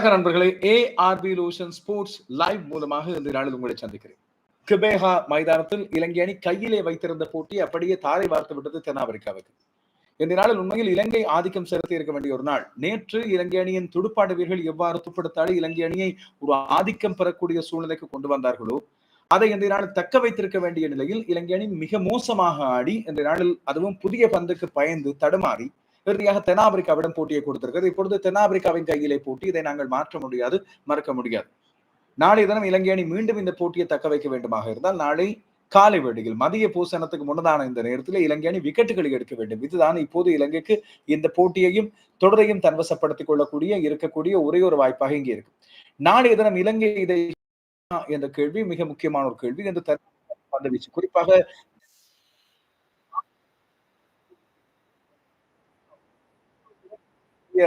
வணக்க நண்பர்களே ARP lotion sports live மூலமாக இந்த நாளில் உங்களை சந்திக்கிறேன். கிபேஹா மைதானத்தில் இலங்கை அணி கையிலே வைத்திருந்த போட்டி அப்படியே தாரை வார்த்து விட்டது தென்னாப்பிரிக்காவுக்கு. இந்த நாளில் உண்மையில் இலங்கை ஆதிக்கம் செலுத்தி இருக்க வேண்டிய ஒரு நாள். நேற்று இலங்கை அணியின் துடுப்பாட்ட வீரர்கள் எவ்வாறு துப்படுத்தாடி இலங்கை அணியை ஒரு ஆதிக்கம் பெறக்கூடிய சூழ்நிலைக்கு கொண்டு வந்தார்களோ அதை இந்த நாளில் தக்க வைத்திருக்க வேண்டிய நிலையில் இலங்கை அணி மிக மோசமாக ஆடி இந்த நாளில் அதுவும் புதிய பந்துக்கு பயந்து தடுமாறி இறுதியாக தென்னாப்பிரிக்காவிடம் போட்டியை கொடுத்திருக்கிறது. இப்பொழுது தென்னாப்பிரிக்காவின் கையிலே போட்டி. இதை நாங்கள் மாற்ற முடியாது மறக்க முடியாது. நாளைய தினம் இலங்கை அணி மீண்டும் இந்த போட்டியை தக்க வைக்க வேண்டுமாக இருந்தால் நாளை காலை வேளையில் மதிய பூசணத்துக்கு முன்னதான இந்த நேரத்தில் இலங்கை அணி விக்கெட்டுகளை எடுக்க வேண்டும். இதுதான் இப்போது இலங்கைக்கு இந்த போட்டியையும் தொடரையும் தன்வசப்படுத்திக் கொள்ளக்கூடிய இருக்கக்கூடிய ஒரே ஒரு வாய்ப்பாக இங்கே இருக்கு. நாளைய தினம் இலங்கை இதை என்ற கேள்வி மிக முக்கியமான ஒரு கேள்வி. என்று வந்துவிச்சு குறிப்பாக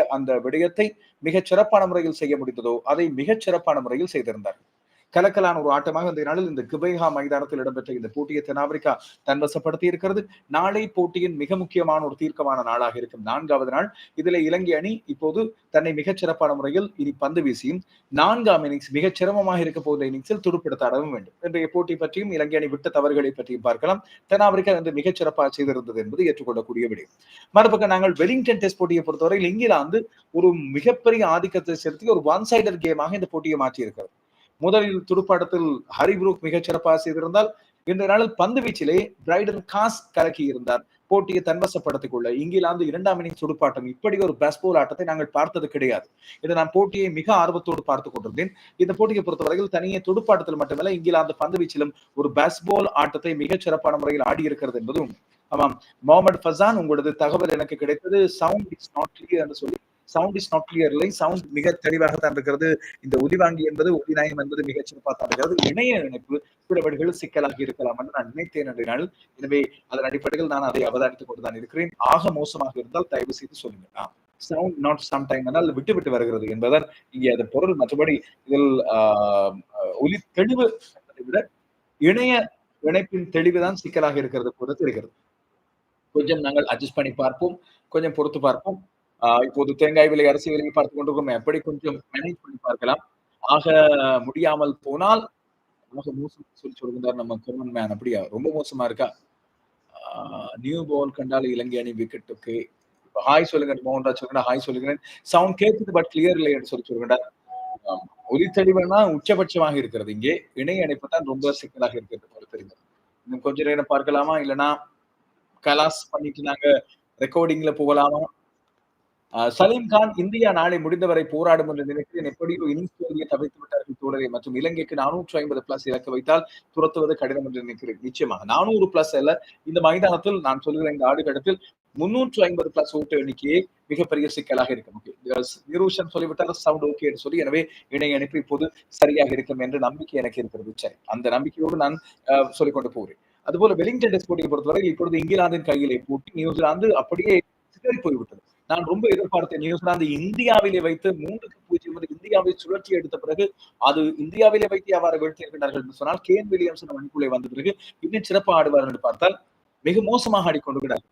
அந்த விடயத்தை மிகச் சிறப்பான முறையில் செய்ய முடிந்ததோ அதை மிகச் சிறப்பான முறையில் செய்திருந்தார் கலக்கலான ஒரு ஆட்டமாக இந்த நாளில் இந்த கிபைஹா மைதானத்தில் இடம்பெற்ற இந்த போட்டியை தென்னாப்பிரிக்கா தன்வசப்படுத்தி இருக்கிறது. நாளை போட்டியின் மிக முக்கியமான ஒரு தீர்க்கமான நாளாக இருக்கும் நான்காவது நாள். இதுல இலங்கை அணி இப்போது தன்னை மிகச்சிறப்பான முறையில் இனி பந்து வீசியும் நான்காம் இன்னிங்ஸ் மிகச் சிரமமாக இருக்க போகிற இன்னிங்ஸில் துடுப்படுத்த அடவும் வேண்டும். இன்றைய போட்டி பற்றியும் இலங்கை அணி விட்ட தவறுகளை பற்றியும் பார்க்கலாம். தென்னாப்பிரிக்கா வந்து மிகச் சிறப்பாக செய்திருந்தது என்பது ஏற்றுக்கொள்ளக்கூடிய விடயம் மறுபக்கம் நாங்கள் வெலிங்டன் டெஸ்ட் போட்டியை பொறுத்தவரையில் இங்கிலாந்து ஒரு மிகப்பெரிய ஆதிக்கத்தை செலுத்தி ஒரு ஒன் சைடர் கேமாக இந்த போட்டியை மாற்றி இருக்கிறது முதலில் துடுப்பாட்டத்தில் ஹரிப்ரூக் மிகச் சிறப்பாக செய்திருந்தால் இன்றைய நாளில் பந்து வீச்சிலே பிரைடன் காஸ் கலக்கி இருந்தார் போட்டியை தன்வசப்படுத்திக் கொள்ள இங்கிலாந்து இரண்டாம் இன்னிங் துடுப்பாட்டம் இப்படி ஒரு பேஸ்போல் ஆட்டத்தை நாங்கள் பார்த்தது கிடையாது. இதை நான் போட்டியை மிக ஆர்வத்தோடு பார்த்துக் கொண்டிருந்தேன். இந்த போட்டியை பொறுத்தவரையில் தனியே துடுப்பாட்டத்தில் மட்டுமல்ல இங்கிலாந்து பந்து வீச்சிலும் ஒரு பேஸ்பால் ஆட்டத்தை மிகச் சிறப்பான முறையில் ஆடி இருக்கிறது என்பது ஆமாம். முகமது ஃபசான் உங்களது தகவல் எனக்கு கிடைத்தது சவுண்ட் இஸ் நாட் கிளியர் என்று சொல்லி சவுண்ட் இஸ் நாட் கிளியர் இல்லை? சவுண்ட் மிக தெளிவாக தான் இருக்கிறது. இந்த ஒலிவாங்கி என்பது ஒலிநாயம் என்பது மிகச் சிறப்பாக தான் இருக்கிறது. இணைய இணைப்பு சில சிக்கலாக இருக்கலாம் என்று நான் நினைத்தேன் என்றால் எனவே அதன் அடிப்படையில் நான் அதை அவதானித்துக் கொண்டுதான் இருக்கிறேன். ஆக மோசமாக இருந்தால் தயவு செய்து சொல்லுங்க சவுண்ட் நாட் சம் டைம் ஆனால் விட்டு விட்டு வருகிறது என்பதால் இங்கே அதன் பொருள் மற்றபடி இதில் ஒலி தெளிவு விட இணைய இணைப்பின் தெளிவுதான் சிக்கலாக இருக்கிறது போல தெரிகிறது. கொஞ்சம் நாங்கள் அட்ஜஸ்ட் பண்ணி பார்ப்போம். கொஞ்சம் பொறுத்து பார்ப்போம். இப்போது தேங்காய் விலை அரிசி விலையை பார்த்து கொண்டிருக்கோம் எப்படி கொஞ்சம் மேனேஜ் பண்ணி பார்க்கலாம். ஆக முடியாமல் போனால் ஆக மோசம் சொல்லி சொல்கிறார் நம்ம கருமன் மேன். அப்படியா? ரொம்ப மோசமா இருக்கா? நியூ பால் கண்டால் இலங்கை அணி விக்கெட்டுக்கு ஹாய் சொல்லுங்க மோகன்ராஜ் சொல்லுங்க ஹாய் சொல்லுகிறேன். சவுண்ட் கேட்குது பட் கிளியர் இல்லை என்று சொல்லி சொல்கிறார் ஒலித்தெளிவுனா உச்சபட்சமாக இருக்கிறது. இங்கே இணைய இணைப்பு தான் ரொம்ப சிக்கலாக இருக்கிறது போல தெரிந்தது இன்னும் கொஞ்ச நேரம் பார்க்கலாமா? இல்லைன்னா கலாஸ் பண்ணிட்டு நாங்க ரெக்கார்டிங்ல போகலாமா? சலீம் கான் இந்தியா நாளை முடிந்தவரை போராடும் என்று நினைக்கிறேன் எப்படியோ இன்னிங்ஸ் தவிர்த்து விட்டார்கள் தோழரை. மற்றும் இலங்கைக்கு நானூற்று ஐம்பது பிளஸ் இலக்கு வைத்தால் துரத்துவது கடினம் என்று நினைக்கிறேன். நிச்சயமாக நானூறு பிளஸ் அல்ல. இந்த மைதானத்தில் நான் சொல்கிற இந்த ஆடுகளத்தில் முன்னூற்று ஐம்பது பிளஸ் ஓட்டு எண்ணிக்கையே மிகப்பெரிய சிக்கலாக இருக்கும். நிரூஷன் சொல்லிவிட்டால் சவுண்ட் ஓகே என்று சொல்லி எனவே இணைய அனுப்பி இப்போது சரியாக இருக்கும் என்ற நம்பிக்கை எனக்கு இருக்கிறது. சரி. அந்த நம்பிக்கையோடு நான் சொல்லிக்கொண்டு போகிறேன். அதுபோல வெலிங்டன் டெஸ்ட் போட்டியை பொறுத்தவரை இப்பொழுது இங்கிலாந்தின் கையிலே போட்டி நியூசிலாந்து அப்படியே சிதறி போய்விட்டது. நான் ரொம்ப எதிர்பார்த்த நியூசிலாந்து இந்தியாவிலே வைத்து மூன்றுக்கு பூஜ்ஜியம் வந்து இந்தியாவை சுழற்சி எடுத்த பிறகு அது இந்தியாவிலே வைத்து அவ்வாறு வீழ்த்திருக்கிறார்கள் என்று சொன்னால் கேன் வில்லியம்சன் அணிக்குள்ளே வந்த பிறகு இன்னும் சிறப்பாக ஆடுவார் என்று பார்த்தால் மிக மோசமாக ஆடிக்கொண்டிருக்கிறார்.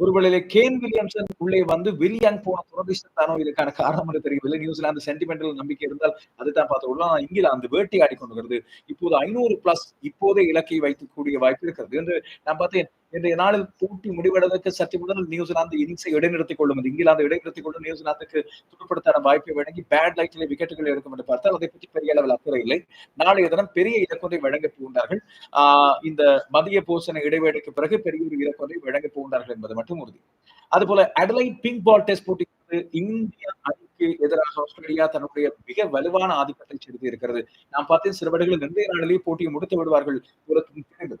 ஒருவேளை கேன் வில்லியம்சன் உள்ளே வந்து வில்லியன் போன துரதிஷ்டத்தானோ இதுக்கான காரணம் என்று தெரியவில்லை. நியூசிலாந்து சென்டிமெண்டல் நம்பிக்கை இருந்தால் அதுதான் பார்த்து இங்கிலாந்து வேட்டி ஆடிக்கொண்டிருக்கிறது. இப்போது ஐநூறு பிளஸ் இப்போதே இலக்கை வைக்கக்கூடிய வாய்ப்பு இருக்கிறது என்று நான் பார்த்தேன். இன்றைய நாளில் போட்டி முடிவடைவதற்கு சற்று முதல் நியூசிலாந்து இன்னிங்ஸை இடைநிறுத்திக் கொள்ளும். இங்கிலாந்து இடைநிறுத்திக் கொள்ளும். நியூசிலாந்துக்கு துடுப்படுத்தான வாய்ப்பை வழங்கி பேட் லைட்டில் விக்கெட்டுகள் எடுக்கும் என்று பார்த்தால் அதை பற்றி பெரிய அளவில் அக்கறை இல்லை. நாளைய தினம் பெரிய இலக்கொன்றை வழங்கப் போகின்றார்கள். ஆஹ் இந்த மதிய போசன இடைவேளைக்கு பிறகு பெரிய ஒரு இலக்கொன்றை வழங்கப் போகின்றார்கள் என்பது மட்டும் உறுதி. அதுபோல அடலைட் பிங்க் பால் டெஸ்ட் போட்டி இந்தியா அணிக்கு எதிராக ஆஸ்திரேலியா தன்னுடைய மிக வலுவான ஆதிக்கத்தை செலுத்தி இருக்கிறது நாம் பார்த்தேன் சில வடைகளில் இன்றைய நாளிலேயே போட்டியை முடித்து விடுவார்கள்.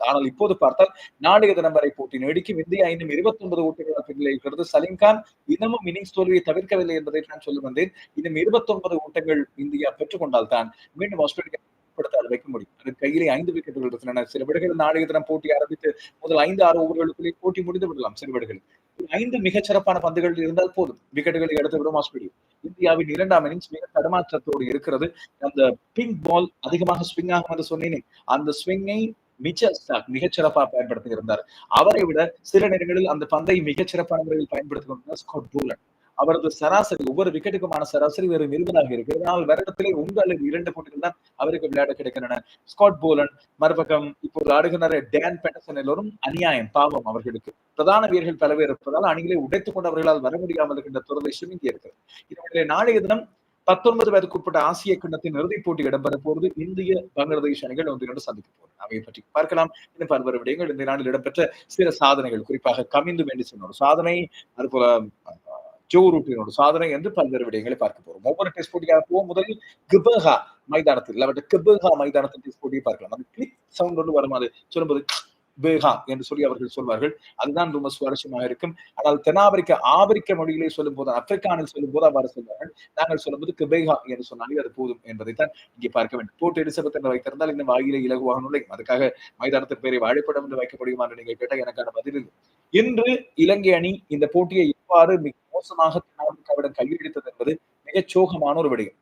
ஆனால் இப்போது பார்த்தால் நாளைய தினம் வரை போட்டி நீடிக்கும் இந்தியா இன்னும் இருபத்தி ஒன்பது ஓட்டுகள் பின்னில் இருக்கிறது சலீம்கான் இன்னமும் இன்னிங்ஸ் தோல்வியை தவிர்க்கவில்லை என்பதை நான் சொல்ல வந்தேன். இன்னும் இருபத்தி ஒன்பது ஓட்டங்கள் இந்தியா பெற்றுக்கொண்டால் தான் மீண்டும் ஆஸ்திரேலியா படுத்த வைக்க முடியும். அது கையிலே ஐந்து விக்கெட்டுகள் இருக்கின்றன. சில விடுகள் நாளைய தினம் போட்டி ஆரம்பித்து முதல் ஐந்து ஆறு ஓவர்களுக்குள்ளே போட்டி முடிந்து விடலாம் சில விடுகள் ஐந்து மிகச்சிறப்பான பந்துகள் இருந்தால் போதும். விக்கெட்டுகளை எடுத்து விடும் ஆஸ்திரேலியா இந்தியாவின் இரண்டாம் இன்னிங்ஸ் மிக தடுமாற்றத்தோடு இருக்கிறது. அந்த பிங்க் பால் அதிகமாக ஸ்விங் ஆகும் என்று சொன்னேனே அந்த ஸ்விங்கை மிச்ச ஸ்டாக் சிறப்பாக பயன்படுத்தி இருந்தார். அவரை விட சில நேரங்களில் அந்த பந்தை மிகச்சிறப்பான முறையில் பயன்படுத்திக் கொண்டார் ஸ்காட் பூலன் அவரது சராசரி ஒவ்வொரு விக்கெட்டுக்குமான சராசரி வெறும் இருபதாக இருக்கிறது ஆனால் வருடத்திலே ஒன்று அல்லது இரண்டு போட்டிகள் தான் அவருக்கு விளையாட கிடைக்கின்றன. ஸ்காட் போலன் மறுபக்கம் இப்போது ஆடுகின்ற டேன் பெட்டசன் எல்லோரும் அநியாயம் பாவம் அவர்களுக்கு. பிரதான வீரர்கள் பல பேர் இருப்பதால் அணிகளை உடைத்துக் கொண்டு அவர்களால் வர முடியாமல் இருக்கின்ற துரதிருஷ்டம் இங்கே இருக்கிறது. இதனுடைய நாளைய தினம் பத்தொன்பது வயதுக்குட்பட்ட ஆசிய கண்டத்தின் இறுதிப் போட்டி இடம்பெற போது இந்திய பங்களாதேஷ் அணிகள் ஒன்று சந்திக்க போறது அவை பற்றி பார்க்கலாம். இன்னும் பல்வேறு விடயங்கள். இந்த நாளில் இடம்பெற்ற சில சாதனைகள் குறிப்பாக கமிந்து வேண்டி சொன்ன ஒரு சாதனை அதுபோல ஜோ ரூட்டினோட சாதனை என்று பல்வேறு விடயங்களை பார்க்க போறோம். ஒவ்வொரு டெஸ்ட் போட்டியாக போவோம். முதலில் கிபஹா மைதானத்தில் அவற்றை கிபஹா மைதானத்தில் டெஸ்ட் போட்டியை பார்க்கலாம். அந்த கிளிக் சவுண்ட் ஒன்று வரும். அது சொல்லும்போது பேகா என்று சொல்லி அவர்கள் சொல்வார்கள். அதுதான் ரொம்ப சுவாரஸ்யமாக இருக்கும். ஆனால் தென்னாப்பிரிக்க ஆப்பிரிக்க மொழியிலே சொல்லும் போது ஆப்பிரிக்கானில் சொல்லும் போது அவ்வாறு சொல்வார்கள். நாங்கள் சொல்லும்போது கிபேகா என்று சொன்னாலே அது போதும் என்பதைத்தான் இங்கே பார்க்க வேண்டும். போட்டு எலிசபெத் என்று வைத்திருந்தால் இந்த வாயிலே இலகுவாக நுழையும் அதுக்காக மைதானத்தின் பேரை வாழைப்படம் என்று வைக்க முடியுமா என்று நீங்கள் கேட்டால் எனக்கான பதில் இல்லை. இன்று இலங்கை அணி இந்த போட்டியை எவ்வாறு மிக மோசமாக தென்னாப்பிரிக்காவிடம் கையெழுத்தது என்பது மிகச் சோகமான ஒரு விடயம்.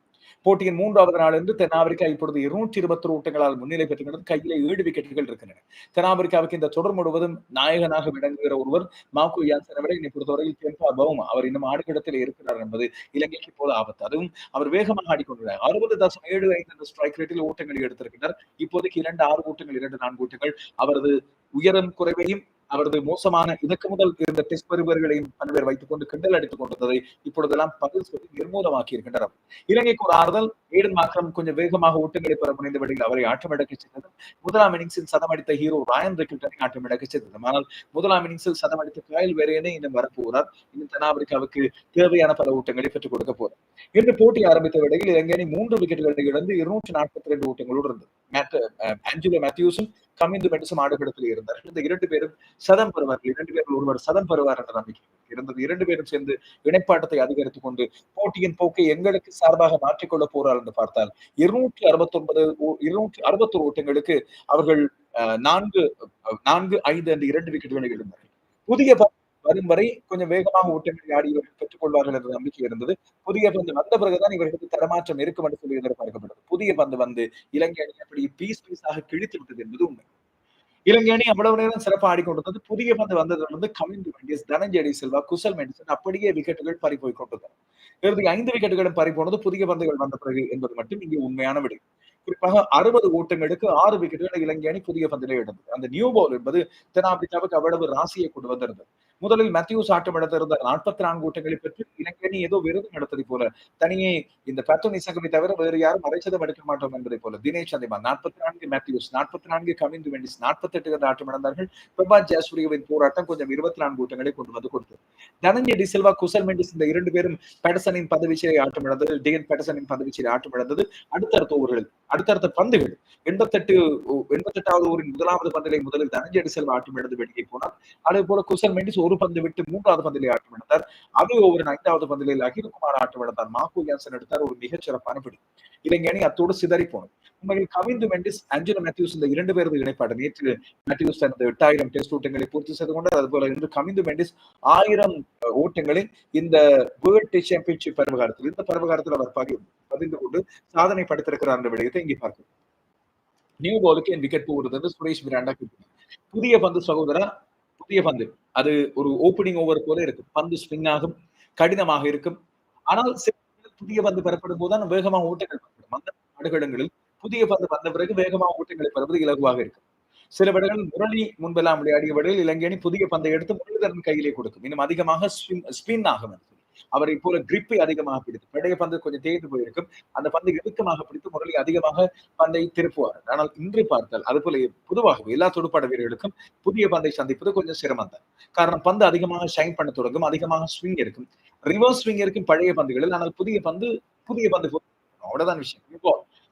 போட்டியின் மூன்றாவது நாளிலிருந்து தென்னாப்பிரிக்கா இப்பொழுது இருநூற்றி இருபத்தி ஓட்டங்களால் முன்னிலை பெற்றுகிறது கையில ஏழு விக்கெட்டுகள் இருக்கின்றன. தென்னாப்பிரிக்காவுக்கு இந்த தொடர் முழுவதும் நாயகனாக விளங்குகிற ஒருவர் மாக்கு யான்சனை விட என்னை பொறுத்தவரையில் தென்பா பவுமா. அவர் இன்னும் ஆடுகிடத்தில் இருக்கிறார் என்பது இலங்கைக்கு இப்போது ஆபத்து. அதுவும் அவர் வேகமாக ஆடிக்கொண்டுள்ளார் அறுபது தசம் ஏழு ஐந்து என்ற ஸ்ட்ரைக் ரேட்டில் ஓட்டங்களை எடுத்திருக்கிறார் இப்போதைக்கு இரண்டு ஆறு ஓட்டங்கள் இரண்டு நான்கு ஓட்டங்கள். அவரது உயரம் குறைவையும் அவரது மோசமான இதற்கு முதல் இருந்த டெஸ்ட் பெறுபவர்களையும் பல்வேறு வைத்துக் கொண்டு கிண்டல் அடித்துக் கொண்டிருந்ததை இப்பொழுதெல்லாம் பதில் சொல்லி நிர்மூலமாக்கி இருக்கின்றனர் இலங்கைக்கு ஒரு ஆறுதல் ஏடன் மாற்றம் கொஞ்சம் வேகமாக ஓட்டங்களை பெற முனைந்த வழியில் அவரை ஆட்டமிழக்க செய்தது முதலாம் இன்னிங்ஸில் சதம் அடித்த ஹீரோ ராயன் ரிக்கில்டனை ஆட்டமிழக்க செய்தது ஆனால் முதலாம் இன்னிங்ஸில் சதம் அடித்த காயல் வேறையனே இன்னும் வரப்போகிறார். இன்னும் தென்னாப்பிரிக்காவுக்கு தேவையான பல ஓட்டங்களை பெற்றுக் கொடுக்க போறார் இன்று போட்டி ஆரம்பித்த வேளையில் இலங்கை அணி மூன்று விக்கெட்டுகளை இழந்து இருநூற்றி நாற்பத்தி ரெண்டு ஓட்டங்களோடு இருந்தது. ஆஞ்சலோ மேத்யூஸும் கமிந்து மெட்டஸும் ஆடுகளத்தில் இருந்தார்கள். இந்த இரண்டு பேரும் சதம் பெறுவார்கள். இரண்டு பேர்கள் ஒருவர் சதம் பெறுவார் என்ற நம்பிக்கை இருந்தது. இரண்டு பேரும் சேர்ந்து இணைப்பாட்டத்தை அதிகரித்துக் கொண்டு போட்டியின் போக்கை எங்களுக்கு சார்பாக மாற்றிக்கொள்ள போறார் என்று பார்த்தால் இருநூற்றி அறுபத்தி ஒன்பது இருநூற்றி அறுபத்தொரு ஓட்டங்களுக்கு அவர்கள் நான்கு நான்கு ஐந்து என்று இரண்டு விக்கெட்டுகளை எழுந்தார்கள் புதிய வரும் வரை கொஞ்சம் வேகமாக ஓட்டங்களை ஆடி பெற்றுக் கொள்வார்கள் என்ற நம்பிக்கை இருந்தது. புதிய பந்து வந்த பிறகுதான் இவர்களுக்கு தரமாற்றம் இருக்கும் என்று சொல்லி எதிர்பார்க்கப்பட்டது. புதிய பந்து வந்து இலங்கை அணி அப்படி பீஸ் பீஸாக கிழித்து விட்டது என்பது உண்மை. இலங்கை அணி அவ்வளவு நேரம் சிறப்பாக ஆடிக்கொண்டிருந்தது புதிய பந்து வந்ததிலிருந்து கவிந்து மெண்டிஸ் தனஞ்செடி செல்வா குசல் மெண்டிசன் அப்படியே விக்கெட்டுகள் பறி போய் கொண்டிருந்தன. இறுதி ஐந்து விக்கெட்டுகளும் பறி போனது புதிய பந்துகள் வந்த பிறகு என்பது மட்டும் இங்கே உண்மையான விடை. குறிப்பாக அறுபது ஓட்டங்களுக்கு ஆறு விக்கெட்டுகள் இலங்கை அணி புதிய பந்திலே எடுத்தது. அந்த நியூ பால் என்பது தென்னாப்பிரிக்காவுக்கு அவ்வளவு ராசியை கொண்டு வந்திருந்தது. முதலில் மேத்யூஸ் ஆட்டம் எடுத்திருந்த நாற்பத்தி நான்கு ஓட்டங்களை பெற்று இலங்கை அணி ஏதோ விருதம் எடுத்ததை போல. தனியே இந்த பேத்தோ நிசங்கமை தவிர வேறு யாரும் அரைச்சதம் எடுக்க மாட்டோம் என்பதை போல. தினேஷ் சந்திமா நாற்பத்தி நான்கு மேத்யூஸ் நாற்பத்தி நான்கு கவிந்து வெண்டிஸ் நாற்பத்தி எட்டு என்ற ஆட்டம் இழந்தார்கள் பிரபா ஜாஸ்வரியோவின் போராட்டம் கொஞ்சம் இருபத்தி நான்கு ஓட்டங்களை கொண்டு வந்து கொடுத்தது. தனஞ்சய டிசில்வா குசல் மெண்டிஸ் இந்த இரண்டு பேரும் பெடசனின் பதவிச்சிலை ஆட்டம் இழந்தது டிஎன் பெடசனின் பதவிச்சிலை ஆட்டம் இழந்தது அடுத்தடுத்த ஓவர்கள் அடுத்தடுத்த பந்துகள் எண்பத்தெட்டு எண்பத்தெட்டாவது ஓவரின் முதலாவது பந்திலை முதலில் தனஞ்சய டிசில்வா ஆட்டம் இழந்து வெளியே போனார். அதே போல குசல் மெண்டிஸ் ஒரு பந்து விட்டு மூன்றாவது பந்திலே ஆட்டம் எடுத்தார். அதே ஓவரின் ஐந்தாவது பந்திலே அகில்குமார் ஆட்டம் எடுத்தார். மாக்கு யான்சன் எடுத்தார். ஒரு மிகச் சிறப்பான பிடி. இலங்கை அணி அத்தோடு சிதறி போனது உண்மையில் கவிந்து மெண்டிஸ் அஞ்சலோ மேத்யூஸ் இந்த இரண்டு பேரது இணைப்பாடு. நேற்று மேத்யூஸ் தனது எட்டாயிரம் டெஸ்ட் ஓட்டங்களை பூர்த்தி செய்து கொண்டார். அதுபோல இன்று கவிந்து மெண்டிஸ் ஆயிரம் ஓட்டங்களை இந்த வேர்ல்ட் டெஸ்ட் சாம்பியன்ஷிப் பருவகாலத்தில் இந்த பருவகாலத்தில் அவர் பகி பதிந்து கொண்டு சாதனை படைத்திருக்கிறார் என்ற விடயத்தை இங்கே பார்க்கிறோம் நியூ பாலுக்கு என் விக்கெட் போகிறது சுரேஷ் மிராண்டா புதிய பந்து சகோதரர் புதிய பந்து. அது ஒரு ஓப்பனிங் ஓவர் போல இருக்கும். பந்து ஸ்விங் ஆகும் கடினமாக இருக்கும். ஆனால் புதிய பந்து பெறப்படும் போதுதான் வேகமாக ஓட்டங்கள் பெறப்படும் அந்த நாடுகளில் புதிய பந்து வந்த பிறகு வேகமாக ஓட்டங்களை பெறுவது இலகுவாக இருக்கும். சில விடங்கள் முரளி முன்பெல்லாம் விளையாடிய விடையில் இலங்கை அணி புதிய பந்தை எடுத்து முரளிதரன் கையிலே கொடுக்கும். இன்னும் அதிகமாக ஸ்பின் ஆகும் அவரை போல கிரிப்பை அதிகமாக பிடித்து பழைய பந்து கொஞ்சம் தேய்ந்து போயிருக்கும். அந்த பந்தை இறுக்கமாக பிடித்து முரளி அதிகமாக பந்தை திருப்புவார். ஆனால் இன்று பார்த்தால் அது போல பொதுவாகவே எல்லா துடுப்பாட வீரர்களுக்கும் புதிய பந்தை சந்திப்பது கொஞ்சம் சிரமம் தான் காரணம் பந்து அதிகமாக ஷைன் பண்ண தொடங்கும் அதிகமாக ஸ்விங் இருக்கும் ரிவர்ஸ் ஸ்விங் இருக்கும் பழைய பந்துகளில் ஆனால் புதிய பந்து புதிய பந்து அவ்வளவுதான் விஷயம்.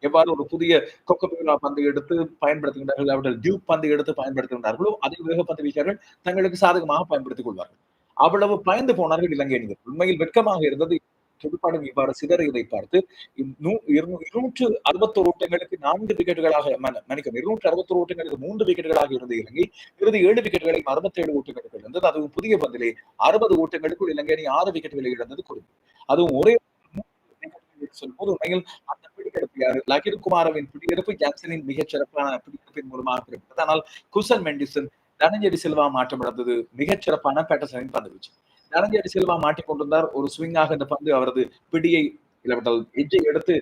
எவ்வாறு ஒரு புதிய கொக்கபிலா பந்து எடுத்து பயன்படுத்துகின்றார்கள் அவர்கள் டியூப் பந்து எடுத்து பயன்படுத்துகின்றார்களோ அதே வேக பந்து வீச்சார்கள் தங்களுக்கு சாதகமாக பயன்படுத்திக் கொள்வார்கள். அவ்வளவு பயந்து போனார்கள் இலங்கை உண்மையில் வெட்கமாக இருந்தது. துடுப்பாடும் இவ்வாறு சிதறியதை பார்த்து இருநூற்று அறுபத்தோரு ஓட்டங்களுக்கு நான்கு விக்கெட்டுகளாக மன்னிக்கும் இருநூற்று அறுபத்தோரு ஓட்டங்களுக்கு மூன்று விக்கெட்டுகளாக இருந்த இலங்கை இறுதி ஏழு விக்கெட்டுகளை அறுபத்தி ஏழு ஓட்டங்களுக்கு இருந்தது அதுவும் புதிய பந்திலே அறுபது ஓட்டங்களுக்குள் இலங்கை அணி ஆறு விக்கெட்டுகளை இழந்தது கொடுக்கும் அதுவும் ஒரே சொல்லும்போது உண்மையில் அந்த பிடிக்கெடுப்பு யாரு? லகிர் குமாரவின் பிடியெடுப்பு ஜாக்சனின் மிகச் சிறப்பான பிடிக்கெடுப்பின் மூலமாக கிடைத்தது. ஆனால் குசன் மெண்டிசன் தனஞ்செடி செல்வா மாற்றம் நடந்தது. மிகச்சிறப்பான பேட்டர்சனின் பந்து வீச்சு. தனஞ்சேரி சில்வா மாட்டிக்கொண்டிருந்தார் ஒரு ஸ்விங்காக இந்த பந்து அவரது பிடியை இல்லாவிட்டால் எஜ்ஜை எடுத்து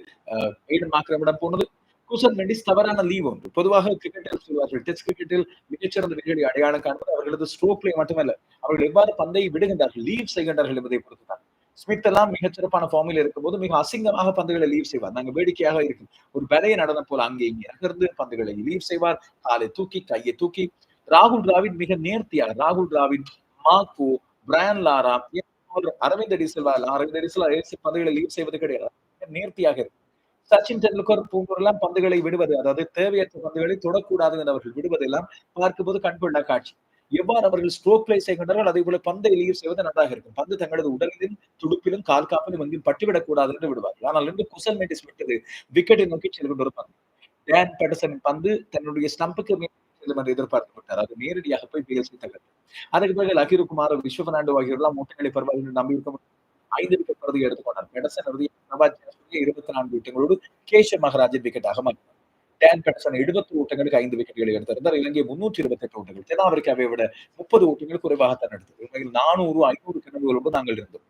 எய்டன் மாக்கிரமிடம் போனது. குசன் மெண்டிஸ் தவறான லீவ் ஒன்று பொதுவாக கிரிக்கெட்டில் சொல்வார்கள். டெஸ்ட் கிரிக்கெட்டில் மிகச்சிறந்த விதிகளை அடையாளம் காண்பது அவர்களது ஸ்ட்ரோக் பிளே மட்டுமல்ல அவர்கள் எவ்வாறு பந்தை விடுகின்றார்கள் லீவ் செய்கின்றார்கள் என்பதை பொறுத்துதான். ஸ்மித் எல்லாம் மிகச்சிறப்பான ஃபார்மில் இருக்கும்போது மிக அசிங்கமாக பந்துகளை லீவ் செய்வார். நாங்க வேடிக்கையாக இருக்கும். ஒரு பலையை நடந்த போல அங்கே இங்கே அகர்ந்து பந்துகளை லீவ் செய்வார். காலை தூக்கி கையை தூக்கி ராகுல் டிராவிட் மிக நேர்த்தியாக ராகுல் டிராவிட் மாக்கு பிரான் லாரா அரவிந்த் அடிசல்வா அரவிந்த் அடிசல்வா பந்துகளை லீவ் செய்வது கிடையாது. நேர்த்தியாக இருக்கு. சச்சின் டெண்டுல்கர் போன்றெல்லாம் பந்துகளை விடுவது அதாவது தேவையற்ற பந்துகளை தொடக்கூடாது என்று அவர்கள் விடுவதெல்லாம் பார்க்கும்போது கண்கொள்ளா காட்சி. எவ்வாறு அவர்கள் ஸ்ட்ரோக் பிளே செய்கின்றார்கள் அதே போல பந்தை லீவ் செய்வது நன்றாக இருக்கும். பந்து தங்களது உடலிலும் துடுப்பிலும் கால் காப்பிலும் எங்கும் பட்டுவிடக் கூடாது என்று விடுவார்கள். ஆனால் இருந்து குசல் மெண்டிஸ் விட்டது விக்கெட்டை நோக்கி செல்கின்ற ஒரு பந்து. டேன் பேட்டர்சனின் பந்து தன்னுடைய ஸ்டம்புக்கு செல்லும் என்று எதிர்பார்க்கப்பட்டார் அது நேரடியாக போய் பிஎல்சி தகர்த்து அதுக்கு பிறகு லகிரு குமார் விஸ்வ பெர்னாண்டோ ஆகியோரெல்லாம் மூட்டைகளை பரவாயில்லை நம்பி இருக்க ஐந்து விக்கெட் பிரதியை எடுத்துக்கொண்டார் பெடசன் இருபத்தி நான்கு விக்கெட்டுகளோடு கேஷ மகராஜன் விக்கெட்டாக மாற்றினார் டேன் பெட்சன் எழுபத்தி ஓட்டங்களுக்கு ஐந்து விக்கெட்டுகளை எடுத்திருந்தார் இலங்கை முன்னூற்றி இருபத்தி எட்டு ஓட்டங்கள் தென்னாப்பிரிக்காவை விட முப்பது ஓட்டங்கள் குறைவாகத்தான் எடுத்தது உண்மையில் நானூறு ஐநூறு கிணறுகளோடு நாங்கள் இருந்தோம்